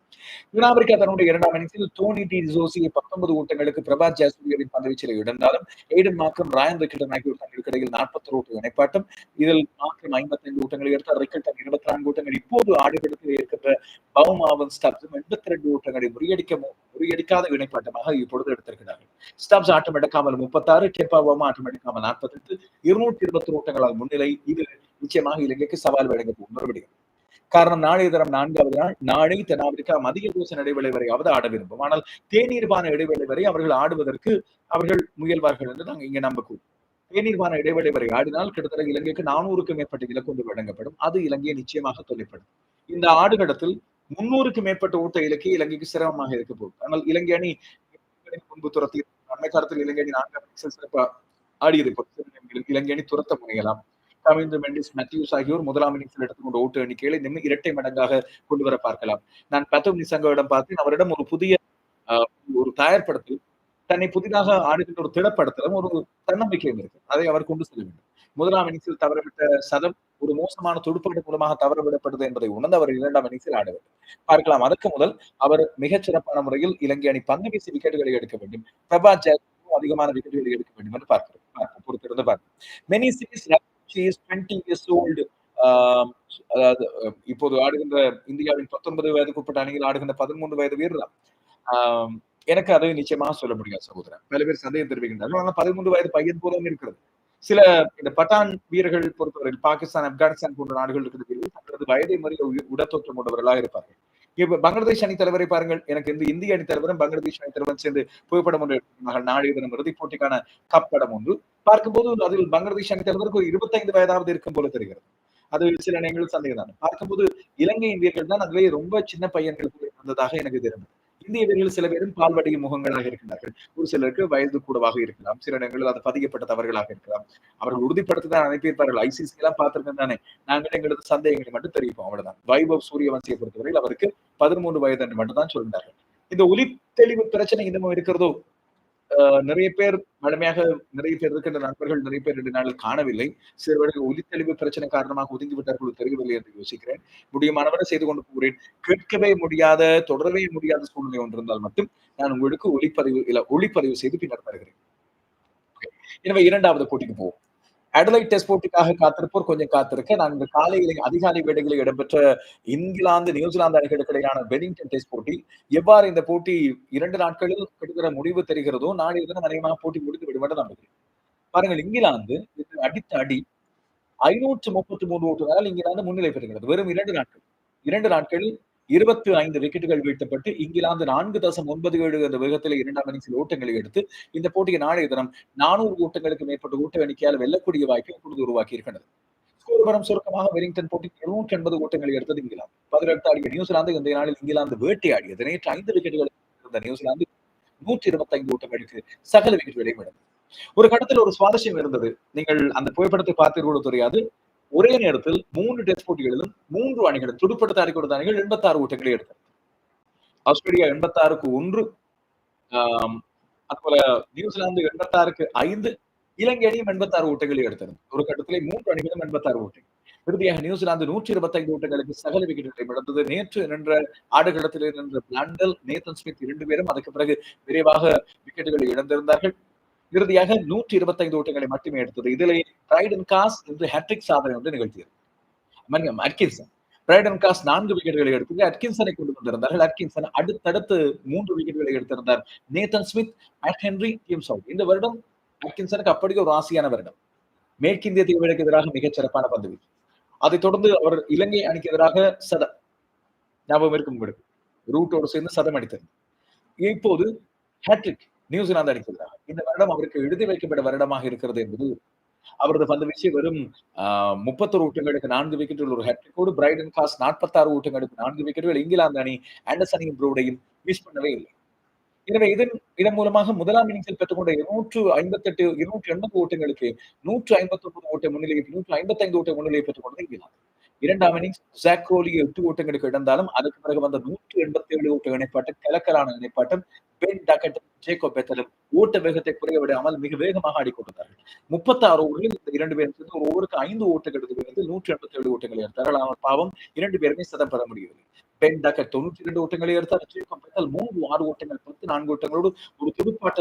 தென்னாப்பிரிக்கா தன்னுடைய இரண்டாம் இன்னிங்ஸில் டோனி டி ஜோசியை பத்தொன்பது ஓட்டங்களுக்கு பிரபாத் ஜாஸ்மியரின் பந்துவீச்சில் இழந்தாலும் எய்டன் மார்க்கம் ராயன் ரிக்கெட்டன் ஆகியோர் தங்களுக்கு இடையில் நாற்பத்தி ஓட்டு இணைப்பாட்டம் இதில் மார்க்கம் ஐம்பத்தி ஐந்து ஓட்டங்களை எடுத்தார் ரிக்கெட்டன் இருபத்தி நான்கு ஓட்டங்கள் இப்போது ஆடுகளத்தில் இருக்கின்ற பவுமாவன் ஸ்டப்ஸும் எண்பத்தி ரெண்டு ஓட்டங்களை முறியடிக்க முறியடிக்காத இணைப்பாட்டமாக இப்பொழுது எடுத்திருக்கிறார்கள் ஸ்டப்ஸ் ஆட்டம் எடுக்காமல் முப்பத்தாறு டெப்பாவோமா ஆட்டம் எடுக்காமல் நாற்பத்தி எட்டு இருநூற்றி இருபத்தி ஓட்டங்களால் முன்னிலை. இது நிச்சயமாக இலங்கைக்கு சவால் வழங்க மறுபடியும் காரணம் நாளைய தினம் நான்காவது நாள் நாளை தென்னாப்பிரிக்கா மதிய தோசை இடைவேளை வரையாவது ஆட விரும்பும். ஆனால் தேநீர்பான இடைவேளை வரை அவர்கள் ஆடுவதற்கு அவர்கள் முயல்வார்கள் என்று நாங்கள் இங்கே நம்பக்கூடும் தேநீர்பான இடைவேளை வரை ஆடினால் கிட்டத்தட்ட இலங்கைக்கு நானூறுக்கும் மேற்பட்ட இலக்கொன்று வழங்கப்படும். அது இலங்கையை நிச்சயமாக தொல்லைப்படும் இந்த ஆடுகடத்தில் முன்னூறுக்கு மேற்பட்ட ஓட்ட இலக்கிய இலங்கைக்கு சிரமமாக இருக்க போகும் ஆனால் இலங்கை அணி முன்பு துரத்தி அண்மை காலத்தில் இலங்கை ஆடியது இலங்கை அணி துரத்த முனையலாம். கவிந்து மெண்டிஸ் மேத்யூஸ் ஆகியோர் முதலாம் இன்னிங்ஸில் எடுத்துக்கொண்ட ஓட்டு எண்ணிக்கையில இன்னும் இரட்டை மடங்காக கொண்டு வர பார்க்கலாம். நான் பத்தம் நிசங்கவிடம் பார்த்தேன். அவரிடம் ஒரு புதிய ஒரு தயார்படுத்தல் தன்னை புதிதாக ஆடுகின்ற ஒரு திடப்படுத்தலும் ஒரு தன்னம்பிக்கையும் இருக்கு. அதை அவர் கொண்டு செல்ல வேண்டும். முதலாம் இன்னிங்ஸில் தவறவிட்ட சதம் ஒரு மோசமான துடுப்பாடு மூலமாக தவறவிடப்பட்டது என்பதை உணர்ந்து அவர் இரண்டாம் இன்னிங்ஸில் ஆட வேண்டும். பார்க்கலாம். அதற்கு முதல் அவர் மிகச் சிறப்பான முறையில் இலங்கை அணி பந்து வீசி விக்கெட்டுகளை எடுக்க வேண்டும். பிரபா ஜாக் அதிகமான விக்கெட்டுகளை எடுக்க வேண்டும் என்று பார்க்கிறோம். பொறுத்திருந்து பார்க்கிறோம் many series is twenty years old அதாவது இப்போது ஆடுகின்ற இந்தியாவின் பத்தொன்பது வயதுக்குட்பட்ட அணியில் ஆடுகின்ற பதிமூன்று வயது வீரர் எனக்கு அதை நிச்சயமாக சொல்ல முடியாது சகோதரன் பல பேர் சந்தேகம் தெரிவிக்கின்றார்கள். ஆனால் பதிமூன்று வயது பையன் போலவும் இருக்கிறது. சில இந்த பட்டான் வீரர்கள் பொறுத்தவரையில் பாகிஸ்தான் ஆப்கானிஸ்தான் போன்ற நாடுகள் இருக்கிறது தங்களது வயதை முறையில் உடத்தோற்றம் கொண்டவர்களாக இருப்பார்கள். இப்ப பங்களாதேஷ் அணி தலைவரை பாருங்கள். எனக்கு இந்த இந்திய அணி தலைவரும் பங்களாதேஷ் அணி தலைவரும் சேர்ந்து புகைப்படம் ஒன்று எடுத்திருந்தார்கள். நாளைய தினம் இறுதிப் போட்டிக்கான கப்படம் ஒன்று. பார்க்கும்போது அதில் பங்களாதேஷ் அணி தலைவருக்கு ஒரு இருபத்தைந்து வயதாவது இருக்கும் போல தெரிகிறது. அது சில நேரங்களில் சந்தேகம் தான் பார்க்கும்போது இலங்கை வீரர்கள் தான் அதிலே ரொம்ப சின்ன பையன்கள் இருந்ததாக எனக்கு தெரிந்தது. இந்திய வீரர்கள் சில பேரும் பால்வடிய முகங்களாக இருக்கின்றார்கள். ஒரு சிலருக்கு வயது கூடவாக இருக்கலாம். சில இடங்களில் அது பதிக்கப்பட்ட தவறுகளாக இருக்கலாம். அவர்கள் உறுதிப்படுத்திதான் அனுப்பியிருப்பார்கள். ஐசிசி எல்லாம் பார்த்திருக்கோம் தானே நாங்கள் எங்களது சந்தேகங்களை மட்டும் தெரிவிப்போம். அவ்வளவுதான். வைபவ் சூரியவன்சியை பொறுத்தவரையில் அவருக்கு பதிமூன்று வயது என்று மட்டும் தான் சொல்கிறார்கள். இந்த ஒலி தெளிவு பிரச்சனை இன்னமும் இருக்கிறதோ? நிறைய பேர் வலிமையாக நிறைய பேர் இருக்கின்ற நண்பர்கள் நிறைய பேர் ரெண்டு நாளில் காணவில்லை. சிறுவர்கள் ஒலித்தெளிவு பிரச்சனை காரணமாக ஒதுங்கி விட்டார்கள் தெரியவில்லை என்று யோசிக்கிறேன். முடியுமானவரை செய்து கொண்டு போகிறேன் கேட்கவே முடியாத தொடரவே முடியாத சூழ்நிலை ஒன்று இருந்தால் மட்டும் நான் உங்களுக்கு ஒளிப்பதிவு இல்ல ஒளிப்பதிவு செய்து பின்னர் வருகிறேன் எனவே இரண்டாவது போட்டிக்கு போவோம். அடலைட் டெஸ்ட் போட்டிக்காக காத்திருப்போர் கொஞ்சம் காத்திருக்க நான் இந்த காலையில் அதிகாலை வேடுகளில் இடம்பெற்ற இங்கிலாந்து நியூசிலாந்து அணிகளுக்கு இடையான டெஸ்ட் போட்டி. எவ்வாறு இந்த போட்டி இரண்டு நாட்களில் கிட்டத்தட்ட முடிவு தெரிகிறதோ நாளைய தினம் அநேகமாக போட்டி முடிந்து விடும் என்று நம்புகிறேன். பாருங்கள் இங்கிலாந்து அடித்த அடி. ஐநூற்று முப்பத்தி மூன்று ஓட்டுகளால் இங்கிலாந்து முன்னிலை பெறுகிறது. வெறும் இரண்டு நாட்கள். இரண்டு நாட்களில் இருபத்தி ஐந்து விக்கெட்டுகள் வீழ்த்தப்பட்டு இங்கிலாந்து நான்கு தசம் ஒன்பது ஏழு என்ற வேகத்தில் இரண்டாம் இன்னிங்ஸில் ஓட்டங்களை எடுத்து இந்த போட்டியை நாளைய தினம் நானூறு ஓட்டங்களுக்கு மேற்பட்ட ஓட்ட எண்ணிக்கையால் வெல்லக்கூடிய வாய்ப்பை இப்பொழுது உருவாக்கி இருக்கிறது ஸ்கோர்பரம் சுருக்கமாக வெலிங்டன் போட்டி இருநூற்றி எண்பது ஓட்டங்களை எடுத்தது இங்கிலாந்து. பதினெட்டு ஆடிய நியூசிலாந்து இந்த நாளில் இங்கிலாந்து வேட்டையாடியது நேற்று ஐந்து விக்கெட்டுகள் இருந்த நியூசிலாந்து நூற்றி இருபத்தி ஐந்து ஓட்டங்களுக்கு சகல விக்கெட்டுகளையும் எடுத்தது. ஒரு கட்டத்தில் ஒரு சுவாரஸ்யம் இருந்தது. நீங்கள் அந்த புகைப்படத்தை பார்த்தீர்களோ தெரியாது. ஒரே நேரத்தில் மூன்று டெஸ்ட் போட்டிகளிலும் மூன்று அணிகள் துடுப்படுத்த ஆடி கொடுத்த அணிகள் எண்பத்தாறு ஓட்டங்களை எடுத்தது. ஆஸ்திரேலியா எண்பத்தாறுக்கு ஒன்று அதுபோல நியூசிலாந்து எண்பத்தாறுக்கு ஐந்து இலங்கை அணியும் எண்பத்தாறு ஓட்டங்களை எடுத்தது. ஒரு கட்டத்தில் மூன்று அணிகளும் எண்பத்தி ஆறு ஓட்டங்கள். இறுதியாக நியூசிலாந்து நூற்றி இருபத்தி ஐந்து ஓட்டங்களுக்கு சகல விக்கெட்டுகளை இழந்தது நேற்று நின்ற ஆடுகளத்தில் நின்ற பிளாண்டல் நேத்தன் ஸ்மித் இரண்டு பேரும் அதுக்கு பிறகு விரைவாக விக்கெட்டுகளை இழந்திருந்தார்கள். இறுதியாக நூற்றி இருபத்தைந்து ஓட்டங்களை மட்டுமே எடுத்தது. இதிலே பிரைடன் காஸ் என்று ஹேட்ரிக் சாதனை ஒன்று நிகழ்த்தியது. மன்னியம், அட்கின்சன் பிரைடன் காஸ் நான்கு விக்கெட்டுகளை எடுத்து அட்கின்சனை கொண்டு வந்திருந்தார்கள். அட்கின்சன் அடுத்தடுத்து மூன்று விக்கெட்டுகளை எடுத்திருந்தார். Nathan Smith Matt Henry Tim Southee இந்த வருடம் அட்கின்சனுக்கு அப்படி ஒரு ஆசையான வருடம். மேற்கிந்திய தீவுகளுக்கு எதிராக மிகச்சிறப்பான பந்து வீச்சு அதைத் தொடர்ந்து அவர் இலங்கை அணிக்கு எதிராக சதம். ஞாபகம் இருக்கும் உங்களுக்கு. ரூட்டோடு சேர்ந்து சதம் அடித்தது. இப்போது ஹேட்ரிக் நியூசிலாந்து அடிக்கிறார் இந்த வருடம் அவருக்கு எழுதி வைக்கப்பட்ட வருடமாக இருக்கிறது என்பது அவரது பந்து வீச்சு வெறும் முப்பத்தொரு ஓட்டங்களுக்கு நான்கு விக்கெட்டுகள் ஒரு ஹேட்ரிக்கோடு பிரைடன் காஸ் நாற்பத்தாறு ஓட்டங்களுக்கு நான்கு விக்கெட்டுகள் இங்கிலாந்து அணி ஆண்டர்சனையும் ப்ரோடையும் மிஸ் பண்ணவே இல்லை. எனவே இதன் இதன் மூலமாக முதலாம் இன்னிங்ஸில் பெற்றுக்கொண்ட இருநூற்று ஐம்பத்தி எட்டு இருநூற்று எண்பது ஓட்டங்களுக்கு நூற்று ஐம்பத்தி ஒன்பது ஓட்ட முன்னிலையை நூற்று ஐம்பத்தி ஐந்து ஓட்ட முன்னிலையை பெற்றுக்கொண்டது இங்கிலாந்து. இரண்டாம் இன்னிங்ஸ் ஜாக் கோலி எட்டு ஓட்டங்களுக்கு இழந்தாலும் அதுக்கு பிறகு வந்த நூற்று எண்பத்தி ஏழு ஓட்ட இணைப்பாட்டம் கலக்கலான இணைப்பாட்டம் பென் டக்கட்டும் ஜேக்கோ பெத்தலும் ஓட்ட வேகத்தை குறைய விடாமல் மிக வேகமாக ஆடிக்கொண்டிருந்தார்கள். முப்பத்தி ஆறு ஓவர்களில் இந்த இரண்டு பேரும் சேர்ந்து ஒரு ஓவருக்கு ஐந்து ஓட்டங்களுக்கு வந்து நூற்றி எண்பத்தி ஏழு ஓட்டங்களை எடுத்தார்கள். ஆனால் பாவம் இரண்டு பேருமே சதம் பெற முடியவில்லை. பென் டக்கர் தொண்ணூற்றி இரண்டு ஓட்டங்களை எடுத்தார். ஜேக்கோ பெத்தல் மூன்று ஆறு ஓட்டங்கள் பத்து நான்கு ஓட்டங்களோடு ஒரு துடுப்பாட்ட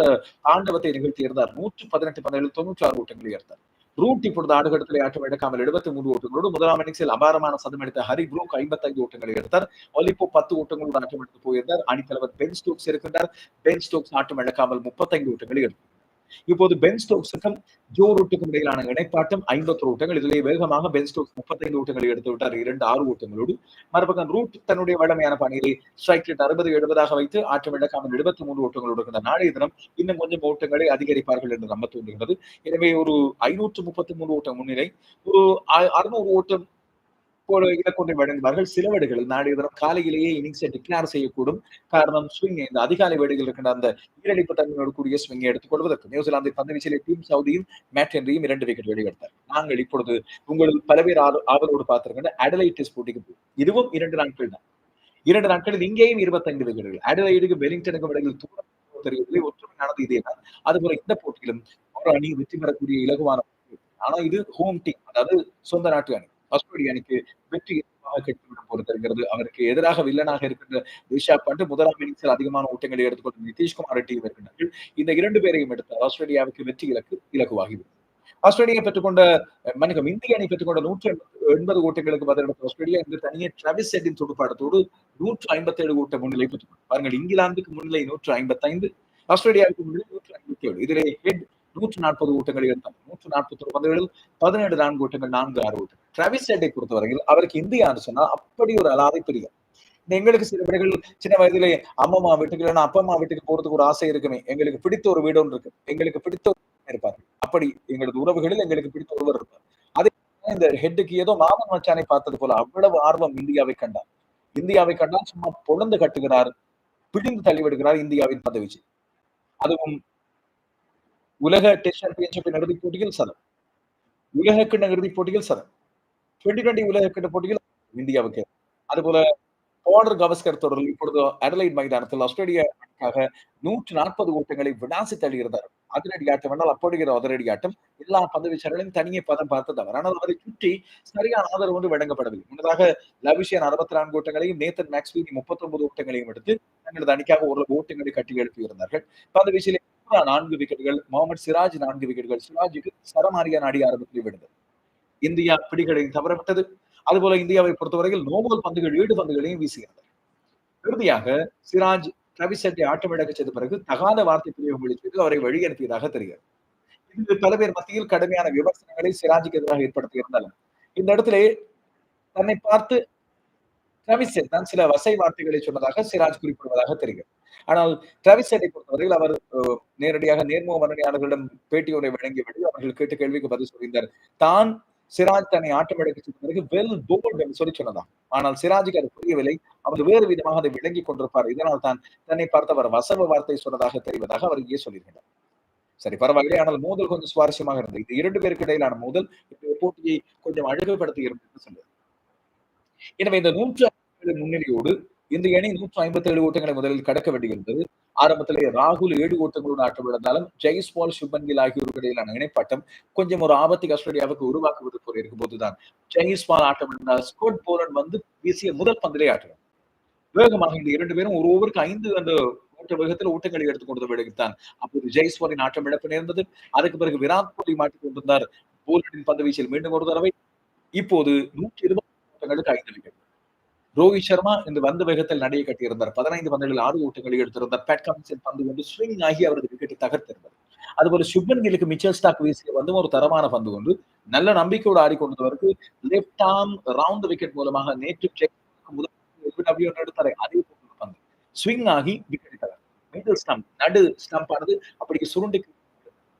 ஆண்டவத்தை நிகழ்த்தி இருந்தார். நூற்று பதினெட்டு பதினேழு தொண்ணூற்றி ஆறு ஓட்டங்களை எடுத்தார். ரூட் இப்பொழுது ஆடுகட்டத்தில் ஆட்டம் எடுக்காமல் எழுபத்தி மூன்று ஓட்டங்களோடு முதலாம் இன்னிங்ஸில் அபாரமான சதம் எடுத்த ஹரி ப்ரூக் ஐம்பத்தைந்து ஓட்டங்களை எடுத்தார். ஒலிப்போ பத்து ஓட்டங்களோடு ஆட்டம் எடுத்து போயிருந்தார். அணித்தலைவர் பென் ஸ்டோக்ஸ் இருக்கின்றார். பென் ஸ்டோக்ஸ் ஆட்டம் இழக்காமல் முப்பத்தைந்து ஓட்டங்களை எடுத்தார். இப்போது பென் ஸ்டோக்ஸுக்கும் ஜோ ரூட்டுக்கும் இடையிலான இணைப்பாட்டம் ஐம்பத்தி ஓட்டங்கள். இதிலே வேகமாக பென் ஸ்டோக்ஸ் முப்பத்தைந்து ஓட்டங்களை எடுத்து விட்டார். இரண்டு ஆறு ஓட்டங்களோடு. மறுபக்கம் ரூட் தன்னுடைய வழமையான பணியிலே ஸ்ட்ரைக் ரேட் அறுபது எழுபதாக வைத்து ஆட்டம் இழக்காமல் எழுபத்தி மூன்று ஓட்டங்களோடு இருக்கின்ற நாளைய தினம் இன்னும் கொஞ்சம் ஓட்டங்களை அதிகரிப்பார்கள் என்று நம்ப தோன்றுகிறது. எனவே ஒரு ஐநூற்று முப்பத்தி மூன்று ஓட்டம் முன்னிலை. ஒரு அறுநூறு ஓட்டம் போல இலக்கொன்றை வழங்குவார்கள். சில வேடுகளில் நாளைய தினம் காலையிலேயே இன்னிங்ஸை டிக்ளேர் செய்யக்கூடும். காரணம் ஸ்விங் இந்த அதிகாலை வேடுகள் இருக்கின்ற அந்த ஈரடிப்பு தன்மையோடு கூடிய ஸ்விங்கை எடுத்துக்கொள்வதற்கு நியூசிலாந்து பந்து வீச்சிலே டீம் சவுதியும் மேட் ஹென்ரியும் இரண்டு விக்கெட் வெளியெடுத்தார் நாங்கள் இப்பொழுது உங்களில் பல பேர் ஆவலோடு பார்த்திருக்கின்ற அடலைட் டெஸ்ட் போட்டிக்கு இதுவும் இரண்டு நாட்கள் தான். இரண்டு நாட்களில் இங்கேயும் இருபத்தைந்து விக்கெட்டுகள் அடலைடுக்கு வெலிங்டனுக்கும் இடையில் தூரம் தெரியவில்லை. ஒற்றுமையானது இதே தான். அதுபோல இந்த போட்டியிலும் ஒரு அணி வெற்றி பெறக்கூடிய இலகுவான ஆனா இது ஹோம் டீம் அதாவது சொந்த நாட்டு அணி. ஆஸ்திரேலிய வெற்றிகரமாக வெற்றி கெட்டுவிடும் அவருக்கு எதிராக வில்லனாக இருக்கின்ற ரிஷாப் பண்ட் முதலாம் இன்னிங்ஸில் அதிகமான ஓட்டங்களை எடுத்துக்கொண்டு நிதிஷ்குமார் ரெட்டியும் இருக்கின்றார்கள் இந்த இரண்டு பேரையும் எடுத்து ஆஸ்திரேலியாவுக்கு வெற்றி இலக்கு இலக்குவாகிவிடும் ஆஸ்திரேலியா பெற்றுக்கொண்ட மன்னிக்கும் இந்திய அணி பெற்றுக்கொண்ட நூற்றி எண்பது ஓட்டங்களுக்கு பதிலளித்த ஆஸ்திரேலியா இந்த தனியே டிராவிஸ் செட்டின் துடுப்பாட்டத்தோடு நூற்று ஐம்பத்தி ஏழு ஓட்ட முன்னிலை பெற்றுக்கொண்டு பாருங்கள் இங்கிலாந்துக்கு முன்னிலை நூற்று ஐம்பத்தி ஐந்து ஆஸ்திரேலியாவுக்கு முன்னிலை நூற்று ஐம்பத்தி ஏழு இதிலே ஹெட் நூற்று நாற்பது ஓட்டங்கள் இழந்தார் நூற்று நாற்பத்தி ஒரு பந்துகளில் பதினேழு நான்கு ஓட்டங்கள் நான்கு ஆறு ஓட்டங்கள். டிராவிஸ் ஹெட்டை பொறுத்தவரையில் அவருக்கு இந்தியான்னு சொன்னால் அப்படி ஒரு அலாதை பிரியம். எங்களுக்கு சில வீடுகள் சின்ன வயதுல அம்மம்மா வீட்டுக்கு இல்லைன்னா அப்பா அம்மா வீட்டுக்கு போறதுக்கு ஒரு ஆசை இருக்குமே. எங்களுக்கு பிடித்த ஒரு வீடு ஒன்று இருக்கு. எங்களுக்கு பிடித்த இருப்பார். அப்படி எங்களது உறவுகளில் எங்களுக்கு பிடித்த ஒருவர் இருப்பார். அதே இந்த ஹெட்டுக்கு ஏதோ மாமன் மச்சானை பார்த்தது போல அவ்வளவு ஆர்வம் இந்தியாவை கண்டார். இந்தியாவை கண்டால் சும்மா பொழுந்து கட்டுகிறார் பிடிந்து தள்ளிவிடுகிறார் இந்தியாவின் பதவிச்சு அதுவும் உலக டெஸ்ட் சாம்பியன்ஷிப்பின் இறுதிப் போட்டியில் சதம். உலக கிண்ண இறுதிப் போட்டியில் சதம். டுவெண்டி டுவெண்டி உலக கிண்ண போட்டியில் இந்தியாவுக்கு. அதுபோல பார்டர் கவஸ்கர் தொடரில் இப்பொழுது அடலைட் மைதானத்தில் ஆஸ்திரேலியாவுக்காக நூற்று நாற்பது ஓட்டங்களை வினாசி தள்ளியிருந்தார். அதிரடி ஆட்டம் என்றால் அப்படிங்கிற அதிரடி ஆட்டம் எல்லா பந்து வீச்சர்களையும் தனியே பதம் பார்த்து அவர் ஆனால் அவரை சுற்றி சரியான ஆதரவு ஒன்று வழங்கப்படவில்லை. முன்னதாக லவிஷியன் அறுபத்தி நான்கு ஓட்டங்களையும் நேத்தன் மேக்ஸ்வீனி முப்பத்தி ஒன்பது ஓட்டங்களையும் எடுத்து தங்களது அணிக்காக ஒரு ஓட்டங்களை கட்டி எழுப்பியிருந்தார்கள். பந்து வீச்சிலே பும்ரா நான்கு விக்கெட்டுகள் முகமது சிராஜ் நான்கு விக்கெட்டுகள். சிராஜுக்கு சரமாரியான அடி ஆரம்பத்தில் விடுதல் இந்தியா பிடிகளை தவறவிட்டது. அதுபோல இந்தியாவை பொறுத்தவரையில் நோபல் பந்துகள் ஈடு பந்துகளையும் வீசுகிறது இறுதியாக சிராஜ் ரவிசெட்டை ஆட்டமிழக்க செய்த பிறகு தகாத வார்த்தை பிரயோகங்களை செய்து அவரை வழி அனுப்பியதாக தெரிகிறது. இது பல பேர் மத்தியில் கடுமையான விமர்சனங்களை சிராஜுக்கு எதிராக ஏற்படுத்தி இருந்தாலும் இந்த இடத்திலே தன்னை பார்த்து ரவிசெட் தான் சில வசை வார்த்தைகளை சொன்னதாக சிராஜ் குறிப்பிடுவதாக தெரிகிறது. ஆனால் டிராவிஸ் பொறுத்தவரையில் அவர் நேரடியாக நேர்முக வர்ணனையாளர்களிடம் பேட்டி ஒன்றை வழங்கிவிட்டு அவர்கள் கேட்ட கேள்விக்கு பதில் சொல்லியிருந்தார். தான் சிராஜ் தன்னை ஆட்டம் எடுக்க பிறகு வெல் போல்ட் என்று சொல்லி சொன்னதாம். ஆனால் சிராஜுக்கு அது புரியவில்லை. அவர் வேறு விதமாக அதை விளங்கி கொண்டிருப்பார். இதனால் தான் தன்னை பார்த்து அவர் வசவ வார்த்தை சொன்னதாக தெரிவதாக அவர் இங்கே சொல்லியிருக்கிறார். சரி பரவாயில்லை. ஆனால் மோதல் கொஞ்சம் சுவாரஸ்யமாக இருந்தது. இது இரண்டு பேருக்கு இடையிலான மோதல். போட்டியை கொஞ்சம் அழகுபடுத்தி இருந்தது சொல்லுது எனவே இந்த நூற்று முன்னிலையோடு இந்த அணி நூற்று ஐம்பத்தி ஏழு ஓட்டங்களை முதலில் கடக்க வேண்டியிருந்தது. ஆரம்பத்திலே ராகுல் ஏழு ஓட்டங்களோடு ஆட்டம் இழந்தாலும் ஜெய்ஸ்வால் சுபன்கில் ஆகியோருக்கு இடையிலான இணைப்பாட்டம் கொஞ்சம் ஒரு ஆபத்தை ஆஸ்திரேலியாவுக்கு உருவாக்குவது போல இருக்கும் போதுதான் ஜெய்ஸ்வால் ஆட்டம் இழந்தால் ஸ்கோட் போலன் வந்து வீசிய முதல் பந்திலே ஆட்டம். வேகமாக இந்த இரண்டு பேரும் ஒரு ஓவருக்கு ஐந்து அந்த ஓட்ட வேகத்தில் ஓட்டங்களை எடுத்துக் கொண்டு விடுவித்தான் அப்போது ஜெய்ஸ்வாலின் ஆட்டம் இழப்பு நேர்ந்தது. அதுக்கு பிறகு விராட் கோலி மாட்டிக் கொண்டிருந்தார் போலனின் பந்து வீச்சில் மீண்டும் ஒரு தடவை. இப்போது நூற்றி இருபது ஓட்டங்களுக்கு ஐந்து விக்கெட் ரோஹித் சர்மா இந்த வந்த வேகத்தில் நடையை கட்டியிருந்தார். பதினைந்து பந்துகளில் ஆறு ஓட்டங்களை எடுத்திருந்தார். பேட் கமின்ஸின் பந்து வந்து ஸ்விங் ஆகி அவரது விக்கெட்டை தகர்த்திருந்தார். அதுபோல சுப்மன் கிலுக்கு மிச்சல் ஸ்டாக் வீசிய வந்து ஒரு தரமான பந்து கொண்டு நல்ல நம்பிக்கையோடு ஆடிக்கொண்டவருக்கு லெப்ட் ஆர்ம் ரவுண்ட் விக்கெட் மூலமாக நேற்று முதல் எடுத்தாரு அதே போன்ற பந்து. ஸ்விங் ஆகி விக்கெட் தகர் மிடில் ஸ்டம்ப் நடு ஸ்டம்ப் ஆனது அப்படி சுருண்டு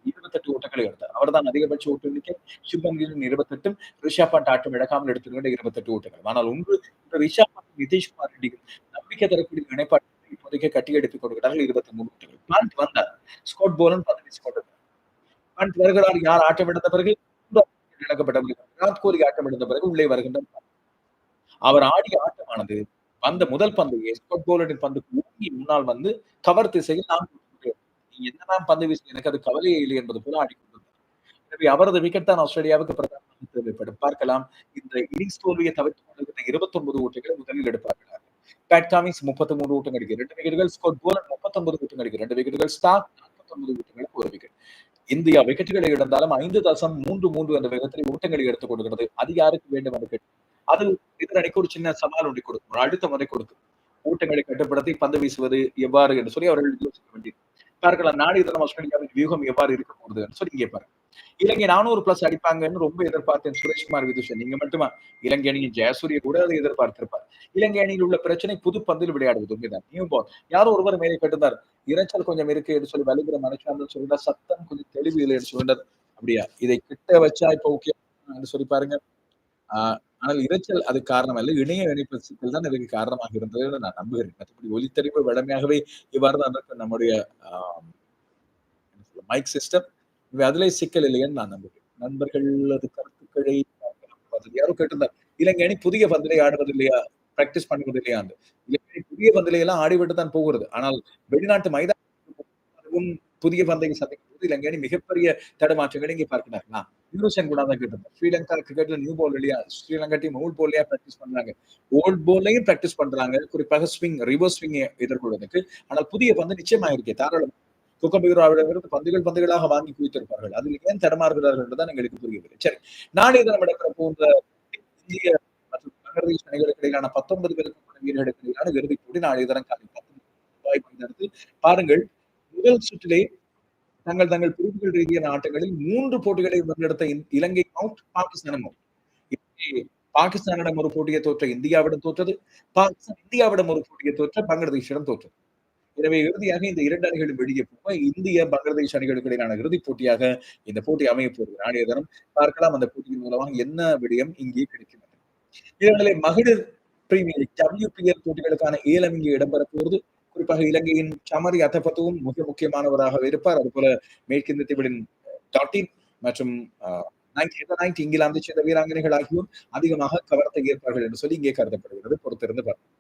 இருபத்தெட்டு ஓட்டங்களை எடுத்தார். அவர் தான் அதிகபட்ச ஓட்டு எண்ணிக்கை. சுப்மன் கிலின் இருபத்தெட்டும் ரிஷப் பண்ட் ஆட்டம் இழக்காமல் எடுத்துக்கொண்ட இருபத்தெட்டு ஓட்டுகள். ஆனால் ஒன்று இந்த ரிஷப் பண்ட் நிதிஷ்குமார் ரெட்டிகள் நம்பிக்கை தரக்கூடிய இணைப்பாட்டை இப்போதைக்கு கட்டி எடுத்துக் கொடுக்கிறார்கள் இருபத்தி மூணு ஓட்டுகள். பிளான்ட் வந்தார். ஸ்காட் போலன் பதவி வீசி கொண்டிருந்தார் வருகிறார். யார் ஆட்டம் எடுத்த பிறகு இழக்கப்பட்டவர்கள். விராட் கோலி ஆட்டம் எடுத்த பிறகு உள்ளே வருகின்ற அவர் ஆடிய ஆட்டமானது வந்த முதல் பந்தையே ஸ்காட் போலனின் பந்துக்கு முன்னால் வந்து கவர் திசையில் நாம் என்னதான் பந்து வீசி எனக்கு அது கவலையே இல்லை என்பது போல ஆடிக்கொண்டிருந்தார் எனவே அவரது விக்கெட் தான் ஆஸ்திரேலியாவுக்கு பிரதான தேவைப்படும். பார்க்கலாம் இந்த இன்னிங்ஸ் தோல்வியை தவிர்த்து கொண்டிருக்கிற இருபத்தி ஒன்பது ஓட்டங்களை முதலில் எடுப்பார்கள் பேட் காமிங்ஸ் முப்பத்தி மூணு ஓட்டம் அடிக்க ரெண்டு விக்கெட்டுகள் ஸ்கோட் போலன் முப்பத்தி ஒன்பது ஓட்டம் அடிக்க ரெண்டு விக்கெட்டுகள் ஸ்டாக் நாற்பத்தி ஒன்பது ஓட்டங்களுக்கு ஒரு விக்கெட் இந்தியா விக்கெட்டுகளை இழந்தாலும் ஐந்து தசம் மூன்று மூன்று என்ற வேகத்தில் ஓட்டங்களை எடுத்துக் கொடுக்கிறது அது யாருக்கு வேண்டும் என்று கேட்டு அது எதிரணிக்கு ஒரு சின்ன சவால் ஒன்றை கொடுக்கும் அடுத்த முறை கொடுக்கும். ஓட்டங்களை கட்டுப்படுத்தி பந்து வீசுவது எவ்வாறு என்று சொல்லி அவர்கள் யோசிக்க வேண்டியது. பார்க்கலாம் நாடு ஆஸ்திரேலியாவின் வியூகம் எவ்வாறு இருக்க போகுதுன்னு சொல்லி இங்கே பாருங்க. இலங்கை நானூறு பிளஸ் அடிப்பாங்கன்னு ரொம்ப எதிர்பார்த்தேன் சுரேஷ்குமார் விதுஷன். நீங்க மட்டுமா? இலங்கை அணியின் ஜெயசூரிய கூட அதை எதிர்பார்த்திருப்பார். இலங்கை அணியில் உள்ள பிரச்சனை புது பந்தில் விளையாடுவது உண்மைதான். நியூ பால் யாரோ ஒருவர் மேலே கட்டுந்தார் இறைச்சல் கொஞ்சம் இருக்கு என்று சொல்லி வலிகிற மனுஷன் சொல்லிட்டா சத்தம் கொஞ்சம் தெளிவு இல்லை என்று சொல்லிட்டார் அப்படியா? இதை கிட்ட வச்சா இப்ப ஓகே சொல்லி பாருங்க. ஆஹ் ஆனால் இரைச்சல் அது காரணம் அல்ல இணைய இணைப்பு சிக்கல் தான் இதுக்கு காரணமாக இருந்தது நான் நம்புகிறேன். மற்றபடி ஒலித்தறிவு வடமையாகவே இவ்வாறு தான் இருக்கு நம்முடைய மைக் சிஸ்டம் இவை அதிலே சிக்கல் இல்லையன்னு நான் நம்புகிறேன். நண்பர்கள் அது கருத்துக்களை யாரும் கேட்டிருந்தார். இலங்கை அணி புதிய பந்திலை ஆடுவது இல்லையா பிராக்டிஸ் பண்ணுவது இல்லையா இலங்கை புதிய பந்திலை எல்லாம் ஆடிவிட்டு தான் போகிறது. ஆனால் வெளிநாட்டு மைதானம் புதிய பந்தையை சந்திக்கும் போது இலங்கை அணி மிகப்பெரிய தடுமாற்றங்களை இங்கே பார்க்கிறார்களா? யூரோசன் கூட தான் கேட்டிருந்தேன். ஸ்ரீலங்கா கிரிக்கெட்ல நியூ பால் இல்லையா ஸ்ரீலங்கா டீம் ஓல்ட் போல்லையா பிராக்டிஸ் பண்றாங்க. ஓல்ட் போல்லையும் பிராக்டிஸ் பண்றாங்க. குறிப்பாக ஸ்விங் ரிவர்ஸ் ஸ்விங் எதிர்கொள்வதற்கு. ஆனால் புதிய பந்து நிச்சயமாக இருக்கே தாராளம் குக்கம்பீராவிடமிருந்து பந்துகள் பந்துகளாக வாங்கி குவித்திருப்பார்கள். அதில் ஏன் தடமாறுகிறார்கள் என்றுதான் எங்களுக்கு புரியவில்லை. சரி. நாளைய தினம் நடக்கிற போன்ற இந்திய மற்றும் பங்களாதேஷ் அணிகளுக்கு இடையிலான பத்தொன்பது பேருக்கு வீரர்களுக்கு இடையிலான இறுதிப் போட்டி நாளைய தினம் காலை பத்து வாய்ப்பு பாருங்கள் முதல் சுற்றிலே தங்கள் தங்கள் பிரிவுகள் ரீதியான ஆட்டங்களில் மூன்று போட்டிகளை முன்னெடுத்த இலங்கை அவுட் பாகிஸ்தானம் பாகிஸ்தானிடம் ஒரு போட்டியை தோற்ற இந்தியாவிடம் தோற்றது. பாகிஸ்தான் இந்தியாவிடம் ஒரு போட்டியை தோற்ற பங்களாதேஷிடம் தோற்றது. எனவே இறுதியாக இந்த இரண்டு அணிகளும் வெளியே போக இந்திய பங்களாதேஷ் அணிகளுக்கு இடையிலான இறுதிப் போட்டியாக இந்த போட்டி அமைய போகிறது. நாளைய தினம் பார்க்கலாம் அந்த போட்டியின் மூலமாக என்ன விடயம் இங்கே கிடைக்கும் இதனாலே மகளிர் பிரீமியர் டபிள்யூபிஎல் போட்டிகளுக்கான ஏலம் இங்கே இடம்பெற போகிறது. குறிப்பாக இலங்கையின் சமரி அத்தப்பத்துவும் மிக முக்கியமானவராக இருப்பார். அதுபோல மேற்கிந்திய தீவின் டாட்டின் மற்றும் இங்கிலாந்தை சேர்ந்த வீராங்கனைகள் ஆகியோர் அதிகமாக கவரத்தை ஏற்பார்கள் என்று சொல்லி இங்கே கருதப்படுகிறது. பொறுத்திருந்து பார்ப்போம்.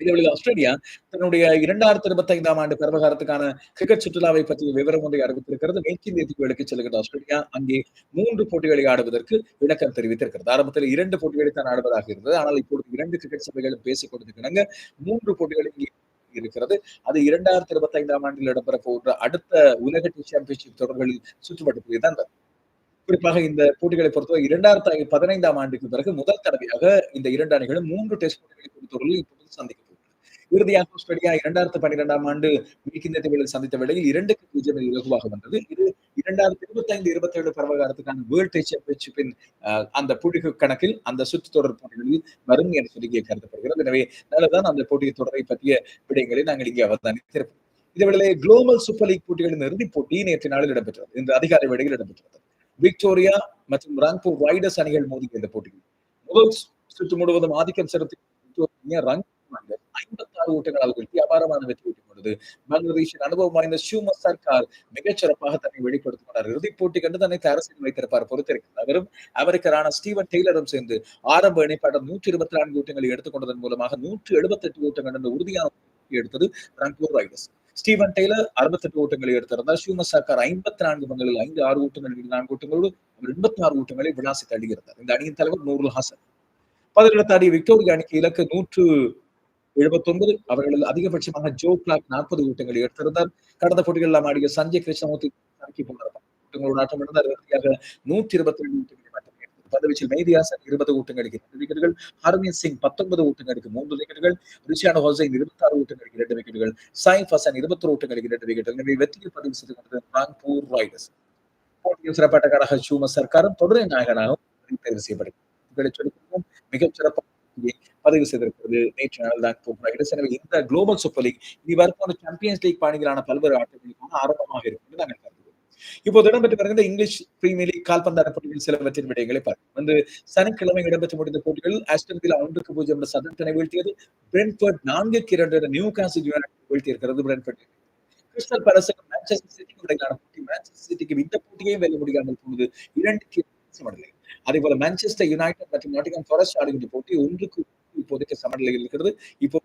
இதேவேளை ஆஸ்திரேலியா தன்னுடைய இரண்டாயிரத்தி இருபத்தி ஐந்தாம் ஆண்டு பருவகாலத்துக்கான கிரிக்கெட் சுற்றுலாவை பற்றிய விவரம் ஒன்றை அறிவித்திருக்கிறது. மேற்கிந்திய தீவுகளுக்கு செல்கிற ஆஸ்திரேலியா அங்கே மூன்று போட்டிகளை ஆடுவதற்கு விளக்கம் தெரிவித்திருக்கிறது. ஆரம்பத்தில் இரண்டு போட்டிகளை தான் ஆடுவதாக இருந்தது. ஆனால் இப்பொழுது இரண்டு கிரிக்கெட் சபைகளும் பேசிக் கொண்டிருக்கிறாங்க. மூன்று போட்டிகளை இங்கே இருக்கிறது. அது இரண்டாயிரத்தி இருபத்தி ஐந்தாம் ஆண்டில் இடம்பெற போன்ற அடுத்த உலக டி சாம்பியன்ஷிப் தொடர்களில் சுற்றுப்பட்டு தான் குறிப்பாக இந்த போட்டிகளை பொறுத்தவரை இரண்டாயிரத்தி பதினைந்தாம் ஆண்டுக்கு பிறகு முதல் தடவையாக இந்த இரண்டு அணிகளும் மூன்று டெஸ்ட் போட்டிகளை பொறுத்தவரையில் இப்பொழுது சந்திக்கும் இறுதியாக ஆஸ்திரேலியா இரண்டாயிரத்தி பன்னிரெண்டாம் ஆண்டு மேற்கிந்திய தீவுகளில் சந்தித்த வேளையில் இரண்டுக்கு பூஜ்ஜியம் இலகுவாக வந்தது. இது இரண்டாயிரத்தி இருபத்தி ஐந்து இருபத்தி ஏழு பருவகாலத்துக்கான வேர்ல்ட் டெஸ்ட் சாம்பியன்ஷிப்பின் அந்த புள்ளி கணக்கில் அந்த சுற்று தொடர் போட்டிகளில் வரும் என்று சொல்லி கருதப்படுகிறது. எனவே நல்லதான் அந்த போட்டி தொடரை பற்றிய விடயங்களை நாங்கள் இங்கே அவதானித்திருப்போம். இதேவேளை குளோபல் சூப்பர் லீக் போட்டிகளின் இறுதிப் போட்டி நேற்று நாளில் இடம்பெற்றது. இன்று அதிகாலை வேளையில் இடம்பெற்றது விக்டோரியா மற்றும் ராங்பூர் ரைடர்ஸ் அணிகள் மோதிய இந்த போட்டியில் முதல் சுற்று முழுவதும் ஆதிக்கம் செலுத்தி ரங் ஐம்பத்தி ஆறு ஓட்டங்களால் வீழ்த்தி அபாரமான வெற்றி பெற்றுக் கொண்டது. பங்களாதேஷின் அனுபவம் வாய்ந்த ஷூமர் சர்க்கார் மிகச்சிறப்பாக தன்னை வெளிப்படுத்திக் கொண்டார். இறுதிப் போட்டி கண்டு தன்னை அரசியல் வைத்திருப்பார். பொறுத்திருக்கிறார் அவரும் அமெரிக்கரான ஸ்டீவன் டெய்லரும் சேர்ந்து ஆரம்ப இணைப்பாட்டம் நூற்றி இருபத்தி நான்கு ஓட்டங்களை எடுத்துக்கொண்டதன் மூலமாக நூற்றி எழுபத்தி எட்டு ஓட்டங்கள் என்ற உறுதியான எடுத்தது ராங்பூர் ரைடர்ஸ் ஸ்டீவன் டெய்லர் அறுபத்தெட்டு ஓட்டங்களை எடுத்திருந்தார். ஷூமர் சர்க்கார் ஐம்பத்தி நான்கு பங்களில் ஐந்து ஆறு ஓட்டங்கள் நான்கு ஓட்டங்களோடு அவர் எண்பத்தி ஆறு ஓட்டங்களை விளாசி தள்ளியிருந்தார் இந்த அணியின் தலைவர் நூருல் ஹாசன். பதினெட்டு அடி விக்டோரியா அணிக்கு இலக்கு நூற்று எழுபத்தி ஒன்பது அவர்கள் அதிகபட்சமாக ஜோ கிளாக் நாற்பது ஓட்டங்களை எடுத்திருந்தார். கடந்த போட்டிகளில் ஆடிய சஞ்சய் கிருஷ்ணமூர்த்தி அறிக்கை போன்ற ஆட்டம் இருந்தார் இறுதியாக நூற்றி இருபத்தி ரெண்டு ஓட்டங்களை மட்டுமே பதவிச்சில் மேதியாசன் இருபது ஓட்டங்களுக்கு இரண்டு விக்கெட்டுகள். ஹர்மீத் சிங் பத்தொன்பது ஓட்டங்களுக்கு மூன்று விக்கெட்டுகள். ரிஷானோ ஹோசைன் இருபத்தி ஆறு ஓட்டங்களுக்கு இரண்டு விக்கெட்டுகள். சாயிப் ஹசன் இருபத்தி ஓட்டங்களுக்கு இரண்டு விக்கெட்டுகள். எனவே வெற்றியை பதிவு செய்து கொண்டது ராங்பூர் ராய்டர்ஸ். போட்டியில் சிறப்பாட்டக்காராக சூம சர்க்காரும் தொடர் நாயகனாகவும் தேர்வு செய்யப்படுகிறது மிகச் சிறப்பாக பதிவு செய்திருக்கிறது. நேற்று நாள் தான் போகிறார்கள் எனவே இந்த குளோபல் சூப்பர் லீக் இனி வரப்போன சாம்பியன்ஸ் லீக் பாணிகளான பல்வேறு ஆட்டங்களுக்கான ஆரம்பமாக இருக்கும் நாங்கள் கருதுகிறோம் இப்போது இடம்பெற்று வருகிற இங்கிலீஷ் பிரீமியர் லீக் கால்பந்தாட்ட போட்டிகள் சிலவற்றின் விடயங்களை பார்க்கும் வந்து சனிக்கிழமை இடம்பெற்று முடிந்த போட்டிகள் ஆஸ்டன் வில்லா ஒன்றுக்கு பூஜ்ஜியம் என்ற சதத்தனை வீழ்த்தியது. பிரென்ஃபர்ட் நான்குக்கு இரண்டு நியூ காசில் யுனைடெட் வீழ்த்தியிருக்கிறது பிரென்ஃபர்ட் கிறிஸ்டல் பேலஸுக்கு மான்செஸ்டர் சிட்டிக்கு இடையிலான போட்டி. மான்செஸ்டர் சிட்டிக்கு இந்த போட்டியே வெல்ல முடியாமல் போனது இரண்டுக்கு அதே போல மான்செஸ்டர் யுனைடெட் மற்றும் நாட்டிகம் ஃபாரஸ்ட் ஆடுகின்ற போட்டி ஒன்றுக்கு இப்போதைக்கு சமநிலையில் இருக்கிறது. இப்போ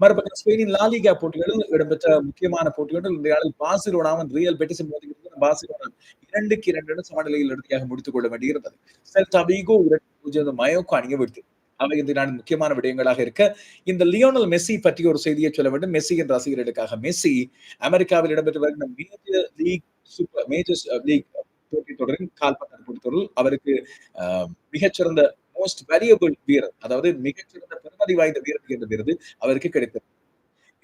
மறுபக்கம் ஸ்பெயினின் லாலிகா போட்டிகளில் இடம்பெற்ற முக்கியமான போட்டிகளில் இந்த நாளில் பாசிலோனாவும் ரியல் பெட்டிஸ் மோதுகிறது பாசிலோனா இரண்டுக்கு இரண்டு சமநிலையில் இறுதியாக முடித்துக் கொள்ள வேண்டியிருந்தது. செல்டா வீகோ இரண்டு பூஜ்ஜியம் மயோக்கோ அணிய விடுத்து அவை இந்த நாளின் முக்கியமான விடயங்களாக இருக்க இந்த லியோனல் மெஸ்ஸி பற்றி ஒரு செய்தியை சொல்ல வேண்டும். மெஸ்ஸியின் ரசிகர்களுக்காக மெஸ்ஸி அமெரிக்காவில் இடம்பெற்று வருகிற major league super major league போட்டி தொடரின் கால்பந்து போட்டி தொடரில் அவருக்கு மிகச்சிறந்த மோஸ்ட் வேரியபிள் வீரர் அதாவது மிகச்சிறந்த பெருமதி வாய்ந்த வீரர் என்ற விருது அவருக்கு கிடைத்தது.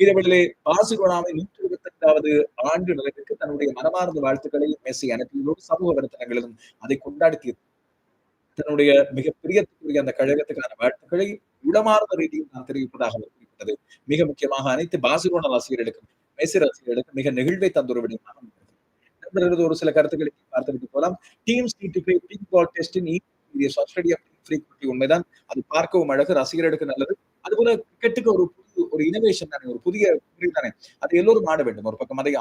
இதேவேளை பார்சிலோனாவை நூற்றி இருபத்தி எட்டாவது ஆண்டு நிறைவுக்கு தன்னுடைய மனமார்ந்த வாழ்த்துக்களை மெஸ்ஸி அனுப்பியதோடு சமூக வலைத்தளங்களிலும் அதை கொண்டாடுத்தியது. தன்னுடைய மிக பிரியத்துக்குரிய அந்த கழகத்துக்கான வாழ்த்துக்களை உளமார்ந்த ரீதியில் நான் தெரிவிப்பதாக அவர் குறிப்பிட்டது. மிக முக்கியமாக அனைத்து பாசிலோனா ரசிகர்களுக்கும் மெஸ்ஸி ரசிகர்களுக்கும் மிக நெகிழ்வை தந்துள்ள விடயமாக ஒரு சில கருத்துக்களை பார்த்துவிட்டு போலாம் டீம் நீட் பிங்க் பால் டெஸ்டின் ஆஸ்திரேலியா ஃப்ரீக்வென்சி உண்மைதான். அது பார்க்கவும் அழகு ரசிகர்களுக்கு நல்லது. அதுபோல கிரிக்கெட்டுக்கு ஒரு புது ஒரு இனோவேஷன் தானே ஒரு புதிய தானே. அது எல்லோரும் ஆட வேண்டும். ஒரு பக்கம் அதை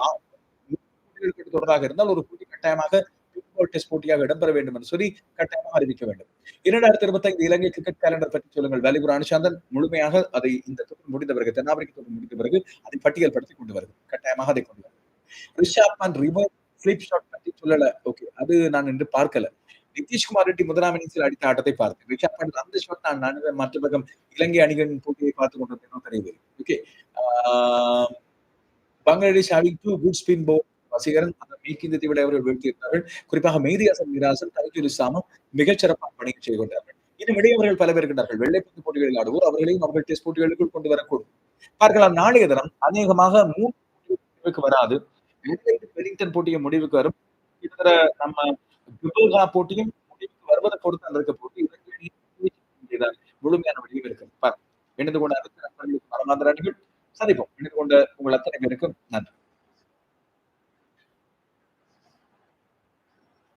தொடராக இருந்தால் ஒரு புதிய கட்டாயமாக டெஸ்ட் போட்டியாக இடம்பெற வேண்டும் என்று சொல்லி கட்டாயமாக அறிவிக்க வேண்டும். இரண்டாயிரத்தி இருபத்தி ஐந்து இலங்கை கிரிக்கெட் கேலண்டர் பற்றி சொல்லுங்கள். வேலிபுர் அனுசாந்தன் முழுமையாக அதை இந்த தொடர் முடிந்த பிறகு தென்னாப்பிரிக்க தொடர் முடிந்த பிறகு அதை பட்டியல் படுத்தி கொண்டு வருது. கட்டாயமாக அதை கொண்டு வருது. Rishabh Pant reverse flip shot பற்றி சொல்லல. ஓகே அது நான் இன்று பார்க்கல. நிதிஷ்குமார் ரெட்டி முதலாம் இன்னிங்ஸில் அடித்த ஆட்டத்தை பார்த்தேன் ரிஷப் பாண்ட் அந்த ஷாட் நான் நான் மற்ற பக்கம் இலங்கை அணிகளின் போட்டியை பார்த்து கொண்டிருந்தேன் தெரியவில்லை. Okay Bangladesh having two good spin bowl Vaseegaran அந்த மேற்கிந்தத்தை விட அவர்கள் வீழ்த்தியிருந்தார்கள் குறிப்பாக மெய்தியாசன் நிராசன் தலைச்சூர் இஸ்லாமும் மிகச்சிறப்பாக பணியை செய்து கொண்டார்கள். இன்னும் இடையவர்கள் பல பேர் இருக்கின்றார்கள். வெள்ளைப்பந்து போட்டிகளில் ஆடுவோர் அவர்களையும் அவர்கள் டெஸ்ட் போட்டிகளுக்குள் கொண்டு வரக்கூடும். பார்க்கலாம் நாளைய தினம் அநேகமாக மூன்று வராது. வெலிங்டன் போட்டியும் முடிவுக்கு வரும். கிட்டத்தட்ட நம்ம விபோகா போட்டியும் வருவதை பொறுத்து அந்த இருக்க போட்டி முழுமையான முடிவு இருக்கு. இணைந்து கொண்ட அரசு நண்பர்களுக்கு சந்திப்போம். இணைந்து கொண்ட உங்கள் அத்தனை பேருக்கும் நன்றி.